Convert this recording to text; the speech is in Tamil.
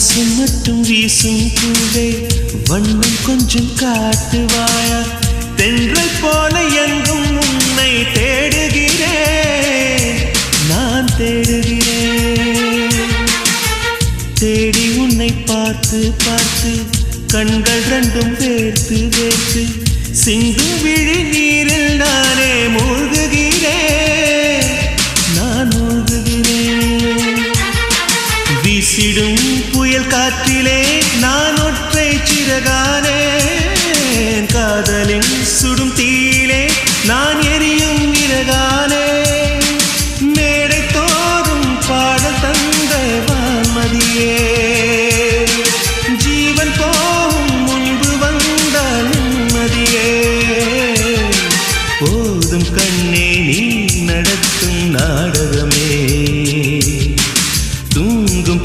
வாசம் மட்டும் வீசும் பூவே. வண்ணம் கொஞ்சம் காட்டுவாயா தென்றல் போல எங்கும் உன்னை தேடுகிறேன். நான் தேடுகிறேன். தேடி உன்னை பார்த்து பார்த்து கண்கள் ரெண்டும் வேர்த்து வேர்த்து சிந்தும் விழி நீரில் நானே மூழ்குகிறேன். நான் மூழ்குகிறேன். வீசிடும் புயல் காற்றிலே நான் ஒற்றை சிறகானேன் காதலின் சுடும் தீயிலே நான் எரியும் இறகானே மேடை தோறும் பாடல் தந்த வான்மதியே. ஜீவன் போகும் முன்பு வந்த நிம்மதியே. போதும் கண்ணே நீ நடத்தும் நாடகமே. தூங்கும்